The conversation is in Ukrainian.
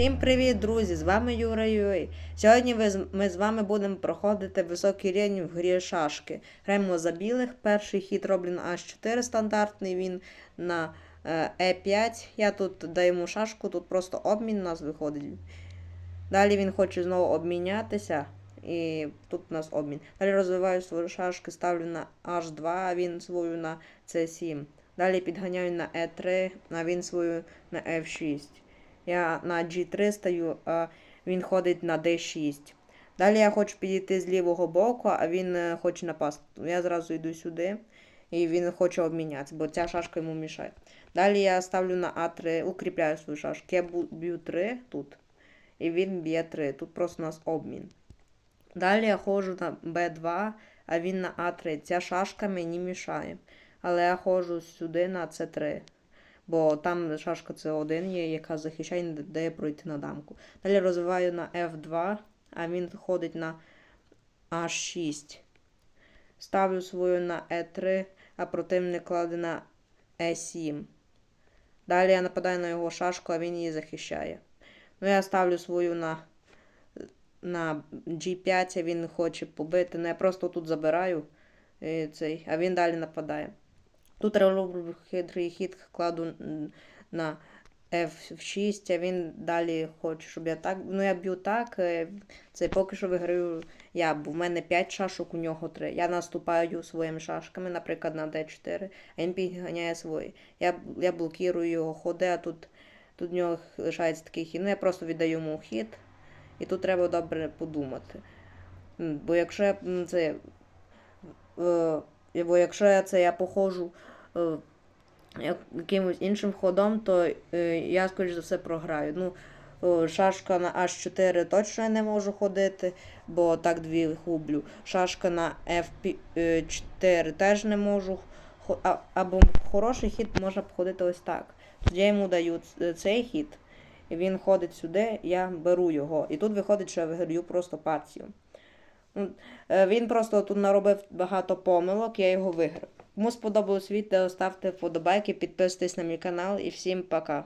Всім привіт, друзі! З вами Юра Юй. Сьогодні ми з вами будемо проходити високий рівень в грі шашки. Граємо за білих. Перший хід роблю на H4 стандартний, він на е, E5. Я тут даю шашку, тут просто обмін у нас виходить. Далі він хоче знову обмінятися. І тут у нас обмін. Далі розвиваю свої шашки, ставлю на H2, а він свою на C7. Далі підганяю на E3, а він свою на F6. Я на G3 стою, а він ходить на D6. Далі я хочу підійти з лівого боку, а він е, хоче напасти. Я зразу йду сюди, і він хоче обмінятися, бо ця шашка йому мішає. Далі я ставлю на А3, укріпляю свою шашку. Я б'ю 3 тут, і він б'є 3. Тут просто у нас обмін. Далі я ходжу на Б2, а він на А3. Ця шашка мені мішає. Але я ходжу сюди на С3. Бо там шашка С1 є, яка захищає і не дає пройти на дамку. Далі розвиваю на F2, а він ходить на H6. Ставлю свою на E3, а противник кладе на E7. Далі я нападаю на його шашку, а він її захищає. Ну, я ставлю свою на, на G5, а він хоче побити. Ну, я просто тут забираю е, цей, а він далі нападає. Тут роблю хитрий хід, кладу на F6, а він далі хоче, щоб я так. Ну, я б'ю так. е, Це поки що виграю я, бо в мене 5 шашок, у нього 3. Я наступаю своїми шашками, наприклад, на D4, а він підганяє свої. Я, я блокірую його ходи, а тут, тут в нього лишається такий хід. Ну, я просто віддаю йому хід. І тут треба добре подумати. Бо якщо я це. Е, бо якщо я це я походжу е, якимось іншим ходом, то е, я, скоріш за все, програю. Ну, шашка на H4 точно я не можу ходити, бо так дві гублю. Шашка на F4 теж не можу. Або хороший хід можна походити ось так. Тоді я йому даю цей хід, і він ходить сюди, я беру його. І тут виходить, що я виграю просто партію. Е, Він просто тут наробив багато помилок, я його виграв. Кому сподобалось відео, ставте вподобайки, підписуйтесь на мій канал і всім пока.